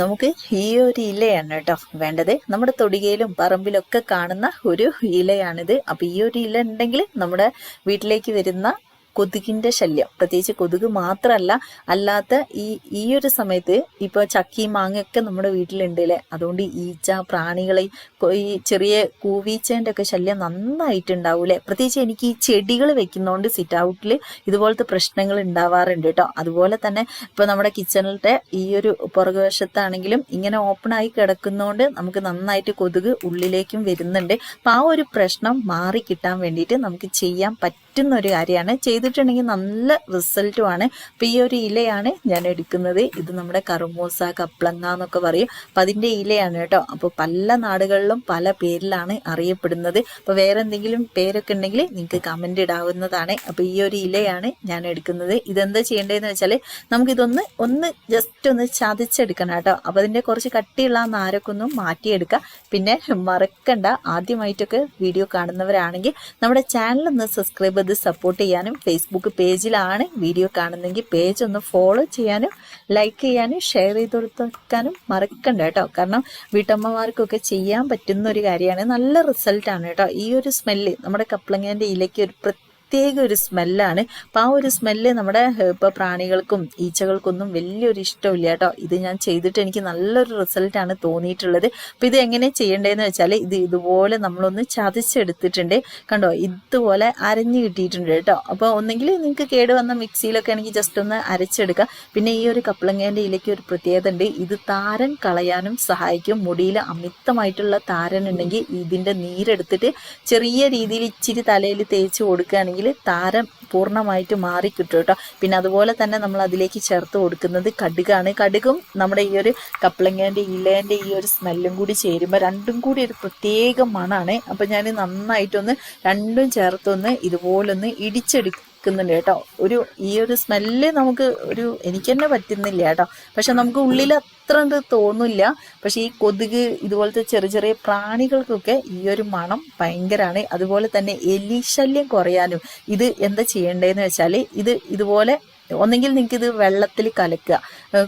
നമുക്ക് ഈ ഒരു ഇലയാണ് കേട്ടോ വേണ്ടത്. നമ്മുടെ തൊടികയിലും പറമ്പിലൊക്കെ കാണുന്ന ഒരു ഇലയാണിത്. അപ്പൊ ഈ ഒരു ഇല ഉണ്ടെങ്കിൽ നമ്മുടെ വീട്ടിലേക്ക് വരുന്ന കൊതുകിന്റെ ശല്യം. പ്രത്യേകിച്ച് കൊതുക് മാത്രമല്ല അല്ലാത്ത ഈ ഈ ഒരു സമയത്ത് ഇപ്പോൾ ചക്കി മാങ്ങയൊക്കെ നമ്മുടെ വീട്ടിലുണ്ടല്ലേ അതുകൊണ്ട് ഈച്ച പ്രാണികളെ ഈ ചെറിയ കൂവീച്ചേന്റെ ഒക്കെ ശല്യം നന്നായിട്ടുണ്ടാവൂലേ പ്രത്യേകിച്ച് എനിക്ക് ഈ ചെടികൾ വെക്കുന്നതുകൊണ്ട് സിറ്റ് ഔട്ടിൽ ഇതുപോലത്തെ പ്രശ്നങ്ങൾ ഉണ്ടാവാറുണ്ട് കേട്ടോ. അതുപോലെ തന്നെ ഇപ്പോൾ നമ്മുടെ കിച്ചണിലത്തെ ഈ ഒരു പുറകുവശത്താണെങ്കിലും ഇങ്ങനെ ഓപ്പൺ ആയി കിടക്കുന്നതുകൊണ്ട് നമുക്ക് നന്നായിട്ട് കൊതുക് ഉള്ളിലേക്കും വരുന്നുണ്ട്. അപ്പോൾ ആ ഒരു പ്രശ്നം മാറി കിട്ടാൻ വേണ്ടിയിട്ട് നമുക്ക് ചെയ്യാൻ പറ്റുന്ന ഒരു കാര്യമാണ്. ചെയ്തിട്ടുണ്ടെങ്കിൽ നല്ല റിസൾട്ടുമാണ്. അപ്പം ഈ ഒരു ഇലയാണ് ഞാൻ എടുക്കുന്നത്. ഇത് നമ്മുടെ കറുമൂസ കപ്ലങ്ങ എന്നൊക്കെ പറയും. അപ്പം അതിന്റെ ഇലയാണ് കേട്ടോ. അപ്പോൾ പല നാടുകളിലും പല പേരിലാണ് അറിയപ്പെടുന്നത്. അപ്പോൾ വേറെ എന്തെങ്കിലും പേരൊക്കെ ഉണ്ടെങ്കിൽ നിങ്ങൾക്ക് കമന്റ് ഇടാവുന്നതാണ്. അപ്പോൾ ഈ ഒരു ഇലയാണ് ഞാൻ എടുക്കുന്നത്. ഇതെന്താ ചെയ്യേണ്ടതെന്ന് വെച്ചാൽ നമുക്കിതൊന്ന് ഒന്ന് ജസ്റ്റ് ഒന്ന് ചതച്ചെടുക്കണം കേട്ടോ. അപ്പോൾ അതിന്റെ കുറച്ച് കട്ടിയുള്ള നാരൊക്കെ ഒന്ന് മാറ്റിയെടുക്കുക. പിന്നെ മറക്കണ്ട. ആദ്യമായിട്ടൊക്കെ വീഡിയോ കാണുന്നവരാണെങ്കിൽ നമ്മുടെ ചാനൽ ഒന്ന് സബ്സ്ക്രൈബ് ചെയ്ത് സപ്പോർട്ട് ചെയ്യാനും ഫേസ്ബുക്ക് പേജിലാണ് വീഡിയോ കാണുന്നെങ്കിൽ പേജ് ഒന്ന് ഫോളോ ചെയ്യാനും ലൈക്ക് ചെയ്യാനും ഷെയർ ചെയ്ത് കൊടുത്തേക്കാനും മറക്കണ്ട കേട്ടോ. കാരണം വീട്ടമ്മമാർക്കൊക്കെ ചെയ്യാൻ പറ്റുന്ന ഒരു കാര്യമാണ്. നല്ല റിസൾട്ടാണ് കേട്ടോ. ഈ ഒരു സ്മെല്ല് നമ്മുടെ കപ്ലങ്ങേന്റെ ഇലയ്ക്ക് ഒരു പ്രത്യേക ഒരു സ്മെല്ലാണ്. അപ്പൊ ആ ഒരു സ്മെല്ല് നമ്മുടെ ഇപ്പോൾ ഇപ്പൊ പ്രാണികൾക്കും ഈച്ചകൾക്കൊന്നും വലിയൊരു ഇഷ്ടമില്ല കേട്ടോ. ഇത് ഞാൻ ചെയ്തിട്ട് എനിക്ക് നല്ലൊരു റിസൾട്ടാണ് തോന്നിയിട്ടുള്ളത്. അപ്പൊ ഇത് എങ്ങനെ ചെയ്യേണ്ടതെന്ന് വെച്ചാൽ ഇത് ഇതുപോലെ നമ്മളൊന്ന് ചതച്ചെടുത്തിട്ടുണ്ട്. കണ്ടോ? ഇതുപോലെ അരഞ്ഞു കിട്ടിയിട്ടുണ്ട് കേട്ടോ. അപ്പൊ ഒന്നെങ്കിൽ നിങ്ങൾക്ക് കേട് വന്ന മിക്സിയിലൊക്കെ ആണെങ്കിൽ ജസ്റ്റ് ഒന്ന് അരച്ചെടുക്കാം പിന്നെ ഈ ഒരു കപ്പളങ്ങേന്റെ ഇലയ്ക്ക് ഒരു പ്രത്യേകത ഉണ്ട്. ഇത് താരൻ കളയാനും സഹായിക്കും. മുടിയിൽ അമിതമായിട്ടുള്ള താരൻ ഉണ്ടെങ്കിൽ ഇതിന്റെ നീരെടുത്തിട്ട് ചെറിയ രീതിയിൽ ഇച്ചിരി തലയിൽ തേച്ച് കൊടുക്കുകയാണെങ്കിൽ താരം പൂർണമായിട്ട് മാറിക്കിട്ടും കേട്ടോ പിന്നെ അതുപോലെ തന്നെ നമ്മൾ അതിലേക്ക് ചേർത്ത് കൊടുക്കുന്നത് കടുകാണ്. കടുകും നമ്മുടെ ഈ ഒരു കപ്പളങ്ങേന്റെ ഇലേന്റെ ഈ ഒരു സ്മെല്ലും കൂടി ചേരുമ്പോൾ രണ്ടും കൂടി ഒരു പ്രത്യേക മണാണ്. അപ്പം ഞാൻ നന്നായിട്ടൊന്ന് രണ്ടും ചേർത്തൊന്ന് ഇതുപോലൊന്ന് ഇടിച്ചെടുക്കുന്നുണ്ട് കേട്ടോ. ഒരു ഈ ഒരു സ്മെല്ല് നമുക്ക് ഒരു എനിക്ക് തന്നെ പറ്റുന്നില്ല കേട്ടോ. പക്ഷെ നമുക്ക് ഉള്ളിൽ അത്ര തോന്നില്ല പക്ഷെ ഈ കൊതുക് ഇതുപോലത്തെ ചെറിയ ചെറിയ പ്രാണികൾക്കൊക്കെ ഈ ഒരു മണം ഭയങ്കരമാണ് അതുപോലെ തന്നെ എലി ശല്യം കുറയാനും ഇത് എന്താ ചെയ്യേണ്ടതെന്ന് വെച്ചാൽ ഇത് ഇതുപോലെ ഒന്നെങ്കിൽ നിങ്ങൾക്ക് ഇത് വെള്ളത്തിൽ കലക്കുക.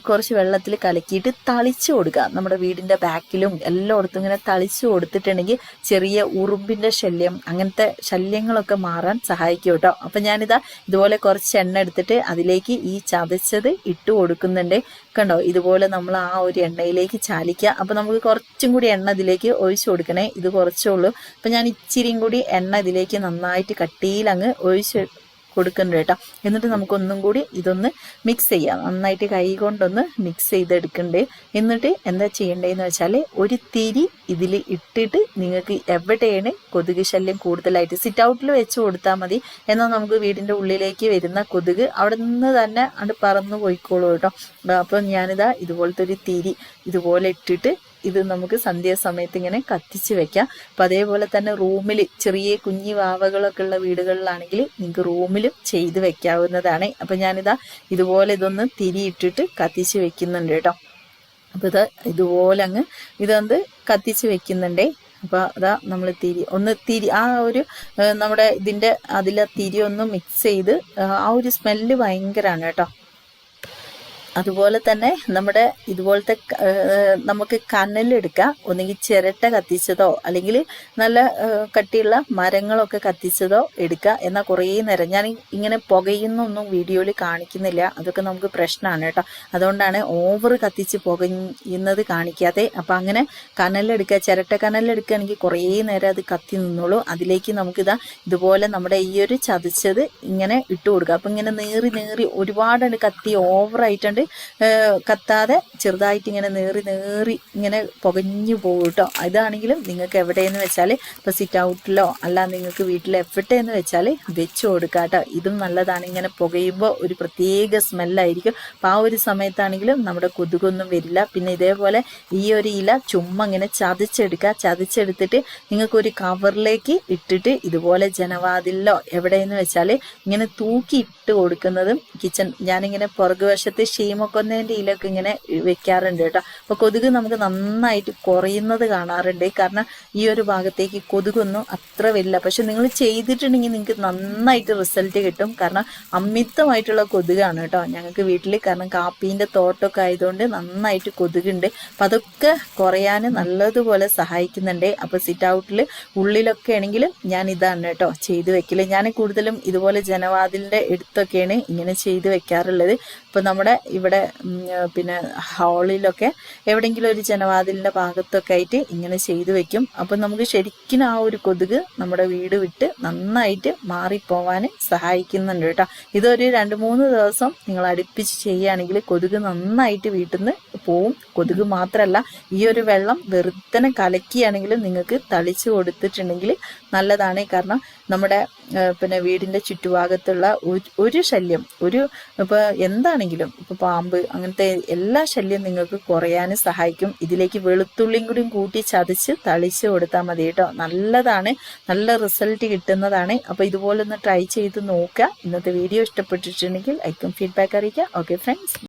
കുറച്ച് വെള്ളത്തിൽ കലക്കിയിട്ട് തളിച്ചു കൊടുക്കുക നമ്മുടെ വീടിന്റെ ബാക്കിലും എല്ലായിടത്തും ഇങ്ങനെ തളിച്ചു കൊടുത്തിട്ടുണ്ടെങ്കിൽ ചെറിയ ഉറുമ്പിന്റെ ശല്യം അങ്ങനത്തെ ശല്യങ്ങളൊക്കെ മാറാൻ സഹായിക്കും കേട്ടോ. അപ്പൊ ഞാനിതാ ഇതുപോലെ കുറച്ച് എണ്ണ എടുത്തിട്ട് അതിലേക്ക് ഈ ചതച്ചത് ഇട്ട് കൊടുക്കുന്നുണ്ട്. കണ്ടോ? ഇതുപോലെ നമ്മൾ ആ ഒരു എണ്ണയിലേക്ക് ചാലിക്കുക. അപ്പൊ നമുക്ക് കുറച്ചും കൂടി എണ്ണ ഇതിലേക്ക് ഒഴിച്ചു കൊടുക്കണേ. ഇത് കുറച്ചേ ഉള്ളൂ. അപ്പൊ ഞാൻ ഇച്ചിരിയും കൂടി എണ്ണ ഇതിലേക്ക് നന്നായിട്ട് കട്ടിയിൽ അങ്ങ് ഒഴിച്ച് കൊടുക്കുന്നുണ്ട് കേട്ടോ. എന്നിട്ട് നമുക്കൊന്നും കൂടി ഇതൊന്ന് മിക്സ് ചെയ്യാം. നന്നായിട്ട് കൈ കൊണ്ടൊന്ന് മിക്സ് ചെയ്തെടുക്കണ്ടേ. എന്നിട്ട് എന്താ ചെയ്യേണ്ടതെന്ന് വെച്ചാൽ ഒരു തിരി ഇതിൽ ഇട്ടിട്ട് നിങ്ങൾക്ക് എവിടെയാണ് കൊതുക് ശല്യം കൂടുതലായിട്ട് സിറ്റ് ഔട്ടിൽ വെച്ച് കൊടുത്താൽ മതി. എന്നാൽ നമുക്ക് വീടിന്റെ ഉള്ളിലേക്ക് വരുന്ന കൊതുക് അവിടെ നിന്ന് തന്നെ അത് പറന്നു പോയിക്കോളൂ കേട്ടോ. അപ്പം ഞാനിതാ ഇതുപോലത്തെ ഒരു തിരി ഇതുപോലെ ഇട്ടിട്ട് ഇത് നമുക്ക് സന്ധ്യാസമയത്ത് ഇങ്ങനെ കത്തിച്ച് വെക്കാം. അപ്പം അതേപോലെ തന്നെ റൂമിൽ ചെറിയ കുഞ്ഞി വാവകളൊക്കെ ഉള്ള വീടുകളിലാണെങ്കിൽ നിങ്ങൾക്ക് റൂമിലും ചെയ്ത് വെക്കാവുന്നതാണ്. അപ്പം ഞാനിതാ ഇതുപോലെ ഇതൊന്ന് തിരിയിട്ടിട്ട് കത്തിച്ച് വെക്കുന്നുണ്ട് കേട്ടോ. അപ്പം ഇത് ഇതുപോലെ അങ്ങ് ഇതൊന്ന് കത്തിച്ച് വെക്കുന്നുണ്ടേ. അപ്പോൾ അതാ നമ്മൾ തിരി ഒന്ന് തിരി ആ ഒരു നമ്മുടെ ഇതിന്റെ അതിലെ തിരി ഒന്ന് മിക്സ് ചെയ്ത് ആ ഒരു സ്മെല്ല് ഭയങ്കരമാണ് കേട്ടോ. അതുപോലെ തന്നെ നമ്മുടെ ഇതുപോലത്തെ നമുക്ക് കനലെടുക്കാം. ഒന്നുകിൽ ചിരട്ട കത്തിച്ചതോ അല്ലെങ്കിൽ നല്ല കട്ടിയുള്ള മരങ്ങളൊക്കെ കത്തിച്ചതോ എടുക്കുക എന്നാൽ കുറേ നേരം ഞാൻ ഇങ്ങനെ പുകയുന്നൊന്നും വീഡിയോയിൽ കാണിക്കുന്നില്ല. അതൊക്കെ നമുക്ക് പ്രശ്നമാണ് കേട്ടോ. അതുകൊണ്ടാണ് ഓവർ കത്തിച്ച് പുകയുന്നത് കാണിക്കാതെ. അപ്പം അങ്ങനെ കനലെടുക്കുക ചിരട്ട കനലെടുക്കുകയാണെങ്കിൽ കുറേ നേരം അത് കത്തി നിന്നോളൂ. അതിലേക്ക് നമുക്കിതാ ഇതുപോലെ നമ്മുടെ ഈ ഒരു ചതച്ചത് ഇങ്ങനെ ഇട്ട് കൊടുക്കുക. അപ്പം ഇങ്ങനെ നേറി നേറി ഒരുപാടാണ് കത്തി ഓവറായിട്ടുണ്ട്. ഏഹ് കത്താതെ ചെറുതായിട്ട് ഇങ്ങനെ നേറി നേറി ഇങ്ങനെ പുകഞ്ഞു പോകും കേട്ടോ. ഇതാണെങ്കിലും നിങ്ങൾക്ക് എവിടെയെന്ന് വെച്ചാൽ ഇപ്പോൾ സിറ്റ് ഔട്ടിലോ അല്ല നിങ്ങൾക്ക് വീട്ടിൽ എവിടെയെന്ന് വെച്ചാൽ വെച്ച് കൊടുക്കുക കേട്ടോ. ഇതും നല്ലതാണ്. ഇങ്ങനെ പുകയുമ്പോൾ ഒരു പ്രത്യേക സ്മെല്ലായിരിക്കും അപ്പം ആ ഒരു സമയത്താണെങ്കിലും നമ്മുടെ കൊതുകൊന്നും വരില്ല. പിന്നെ ഇതേപോലെ ഈ ഒരു ഇല ചുമ്മാ ഇങ്ങനെ ചതച്ചെടുക്കുക ചതിച്ചെടുത്തിട്ട് നിങ്ങൾക്കൊരു കവറിലേക്ക് ഇട്ടിട്ട് ഇതുപോലെ ജനവാതിലോ എവിടെയെന്ന് വെച്ചാൽ ഇങ്ങനെ തൂക്കി ഇട്ട് കൊടുക്കുന്നതും കിച്ചൺ ഞാനിങ്ങനെ പുറകുവശത്ത് ഷീമക്കൊന്നേന്റെ ഇലൊക്കെ ഇങ്ങനെ വെക്കാറുണ്ട് കേട്ടോ. അപ്പൊ കൊതുക് നമുക്ക് നന്നായിട്ട് കുറയുന്നത് കാണാറുണ്ട്. കാരണം ഈ ഒരു ഭാഗത്തേക്ക് കൊതുകൊന്നും അത്ര വരില്ല. പക്ഷെ നിങ്ങൾ ചെയ്തിട്ടുണ്ടെങ്കിൽ നിങ്ങൾക്ക് നന്നായിട്ട് റിസൾട്ട് കിട്ടും. കാരണം അമിതമായിട്ടുള്ള കൊതുകാണ് കേട്ടോ ഞങ്ങൾക്ക് വീട്ടിൽ കാരണം കാപ്പീന്റെ തോട്ടമൊക്കെ ആയതുകൊണ്ട് നന്നായിട്ട് കൊതുകുണ്ട്. അപ്പൊ അതൊക്കെ കുറയാൻ നല്ലതുപോലെ സഹായിക്കുന്നുണ്ട്. അപ്പൊ സിറ്റ് ഔട്ടിൽ ഉള്ളിലൊക്കെ ആണെങ്കിൽ ഞാൻ ഇതാണ് കേട്ടോ ചെയ്ത് വെക്കില്ല ഞാൻ കൂടുതലും ഇതുപോലെ ജനവാതിലിന്റെ അടുത്തൊക്കെയാണ് ഇങ്ങനെ ചെയ്ത് വെക്കാറുള്ളത്. ഇപ്പൊ നമ്മുടെ ഇവിടെ പിന്നെ ഹാളിലൊക്കെ എവിടെയെങ്കിലും ഒരു ജനവാതിലിന്റെ ഭാഗത്തൊക്കെ ആയിട്ട് ഇങ്ങനെ ചെയ്തു വെക്കും. അപ്പം നമുക്ക് ശരിക്കും ആ ഒരു കൊതുക് നമ്മുടെ വീട് വിട്ട് നന്നായിട്ട് മാറിപ്പോവാൻ സഹായിക്കുന്നുണ്ട് കേട്ടോ. ഇതൊരു രണ്ട് മൂന്ന് ദിവസം നിങ്ങൾ അടുപ്പിച്ച് ചെയ്യുകയാണെങ്കിൽ കൊതുക് നന്നായിട്ട് വീട്ടിൽ നിന്ന് പോവും. കൊതുക് മാത്രമല്ല ഈ ഒരു വെള്ളം വെറുതെ കലക്കിയാണെങ്കിലും നിങ്ങൾക്ക് തളിച്ചു കൊടുത്തിട്ടുണ്ടെങ്കിൽ നല്ലതാണ്. കാരണം നമ്മുടെ പിന്നെ വീടിന്റെ ചുറ്റുഭാഗത്തുള്ള ഒരു- ശല്യം ഒരു ഇപ്പൊ എന്താണെങ്കിലും ഇപ്പൊ പാമ്പ് അങ്ങനത്തെ എല്ലാ ശല്യം നിങ്ങൾക്ക് കുറയാനും സഹായിക്കും. ഇതിലേക്ക് വെളുത്തുള്ളിയും കൂടി കൂട്ടി ചതച്ച് തളിച്ച് കൊടുത്താൽ മതി കേട്ടോ. നല്ലതാണ്. നല്ല റിസൾട്ട് കിട്ടുന്നതാണ്. അപ്പൊ ഇതുപോലെ ഒന്ന് ട്രൈ ചെയ്ത് നോക്കുക. ഇന്നത്തെ വീഡിയോ ഇഷ്ടപ്പെട്ടിട്ടുണ്ടെങ്കിൽ ഐക്കും ഫീഡ്ബാക്ക് അറിയിക്കുക. Okay friends.